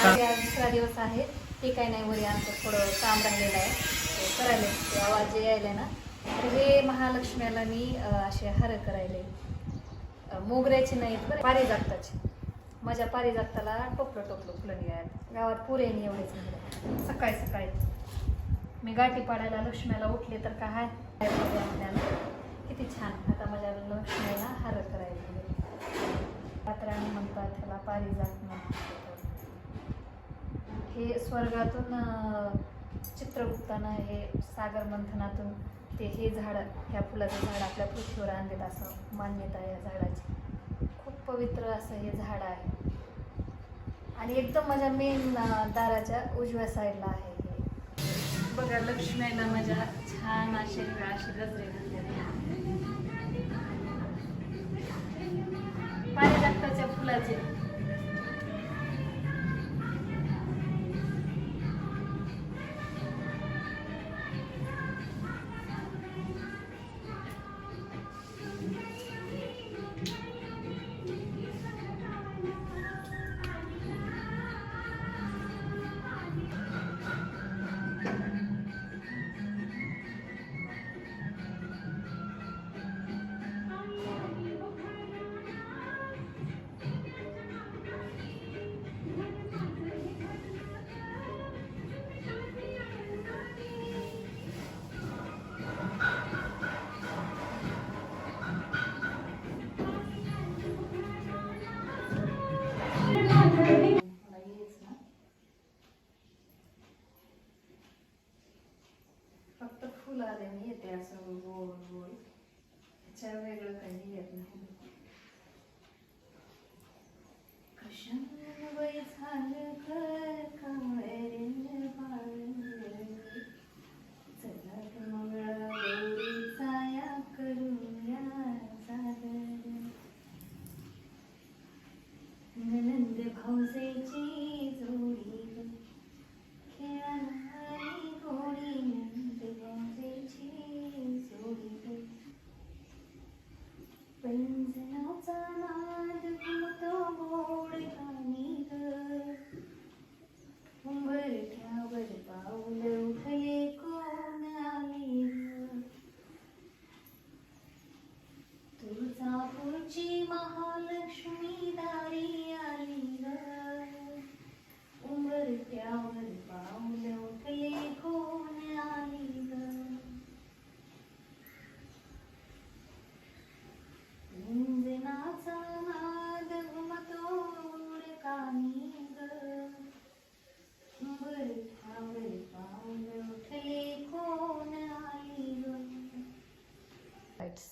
आज आज दुसरा दिवस आहे. ते काही नाही वरी आमचं थोडं काम राहिलेलं आहे. ते करायला आवाज जे यायला ना तर हे महालक्ष्मीला मी असे हार करायले. मोगऱ्याचे नाहीत बरं पारिजाताचे. माझ्या पारिजाताला टोपलं टोपलं फुलं निघायला. गावात पुरेनी एवढे सकाळी सकाळी. मी गाठी पाडायला लक्ष्मीला उठले तर काय किती छान. आता माझ्या लक्ष्मीला हार करायला पात्राने म्हणतात त्याला पारिजात म्हणतात. हे स्वर्गातून चित्रगुप्तानं हे सागर मंथनातून ते हे झाड ह्या फुलाचं झाड आपल्या पृथ्वीवर आणलेत असं मान्यता या झाडाची. खूप पवित्र असं हे झाड आहे. आणि एकदम माझ्या मेन दाराच्या उजव्या साईडला आहे हे. बघा लक्ष्मीला माझ्या छान असे अशी गजरे घातलेले फक्त फुल येते असं गोल गोल त्याच्या वेगळं काही येत नाही कशा वय झालं Rains in Altona.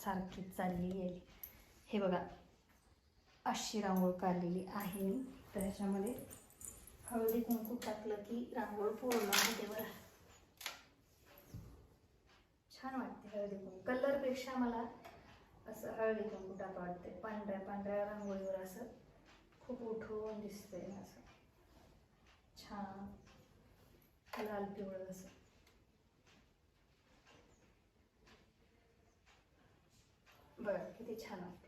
सारखी चालली आहे हे बघा अशी रांगोळ काढलेली आहे मी. तर ह्याच्यामध्ये हळदी कुंकू टाकलं की रांगोळ पूर्ण होते बरं छान वाटते हळदी कुंकू. कलरपेक्षा मला असं हळदी कुंकू टाका वाटते पांढऱ्या पांढऱ्या रांगोळीवर असं खूप उठवून दिसते असं. छान. लाल पिवळं असं. बघा किती छान वाटते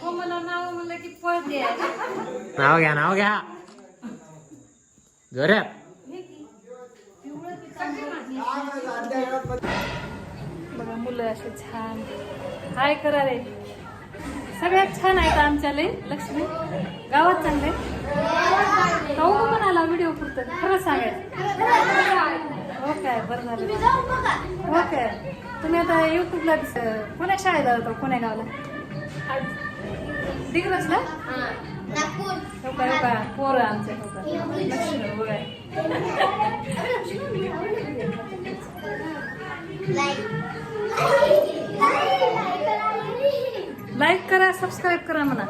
हो मला नाव म्हणलं की पळते नाव घ्या नाव घ्या. जोऱ्यात बघा मुलं असे छान. हाय करा रे. सगळ्यात छान आहेत आमच्याले लक्ष्मी. गावात चांगले? काऊ पण आला व्हिडिओ पुरतं. खरं सांगायचं. हो काय बरं झालं. हो काय. तुम्ही आता युट्यूबला कोण्या शाळेत जातो कोण्या गावाला? दिग्रसला हो का हो का पोरं आमच्या हो का लक्ष्मी बघा लाईक करा सबस्क्राईब करा म्हणा.